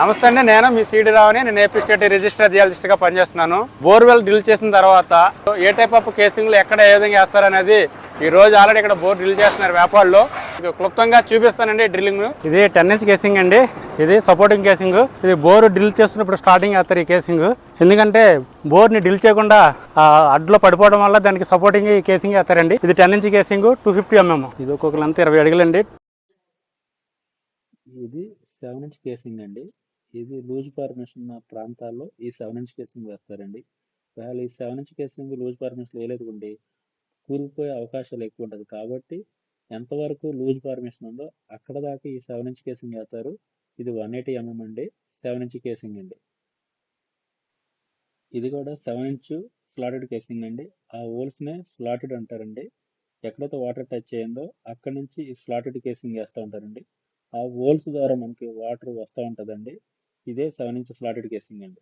నమస్తే అండి నేను మీ సీడీ రావని నేను ఏపీ స్టేట్ రిజిస్టర్ జియాలజిస్ట్గా పనిచేస్తున్నాను. బోర్వెల్ డ్రిల్ చేసిన తర్వాత ఏ టైప్ ఆఫ్ కేసింగ్లు ఎక్కడ ఏ విధంగా వేస్తారనేది ఈ రోజు ఆల్రెడీ ఇక్కడ బోర్ డ్రిల్ చేస్తున్నారు వ్యాపారులు. క్లుప్తంగా చూపిస్తానండి డ్రిల్లింగ్ ఇది టెన్ ఇంచ్ కేసింగ్ అండి. ఇది సపోర్టింగ్ కేసింగ్. ఇది బోర్ డ్రిల్ చేస్తున్నప్పుడు స్టార్టింగ్ వేస్తారు ఈ కేసింగ్. ఎందుకంటే బోర్ని డ్రిల్ చేయకుండా అడ్లో పడిపోవడం వల్ల దానికి సపోర్టింగ్ ఈ కేసింగ్ వేస్తారండి ఇది ten inch casing two fifty mm. ఇది ఒక్కొక్క లెంత్ ఇరవై అడుగులండి. ఇది సెవెన్ ఇంచ్ కేసింగ్ అండి. ఇది లూజ్ పర్మిషన్ ఉన్న ప్రాంతాల్లో ఈ సెవెన్ ఇంచ్ కేసింగ్ వేస్తారండి. ఒకవేళ ఈ seven inch casing loose permission వేయలేదుకోండి కూలిపోయే అవకాశాలు ఎక్కువ ఉంటుంది. కాబట్టి ఎంతవరకు లూజ్ పర్మిషన్ ఉందో అక్కడ దాకా ఈ సెవెన్ ఇంచ్ కేసింగ్ వేస్తారు. ఇది వన్ ఎయిటీ ఎంఎం అండి. సెవెన్ ఇంచ్ కేసింగ్ అండి. ఇది కూడా సెవెన్ ఇంచ్ స్లాటెడ్ కేసింగ్ అండి. ఆ హోల్స్నే స్లాటెడ్ అంటారండి. ఎక్కడైతే వాటర్ టచ్ అయ్యిందో అక్కడ నుంచి ఈ స్లాటెడ్ కేసింగ్ వేస్తూ ఉంటారండి. ఆ హోల్స్ ద్వారా మనకి వాటర్ వస్తూ ఉంటుందండి. ఇదే సెవెన్ ఇంచెస్ స్లాటెడ్ కేసింగ్ అండి.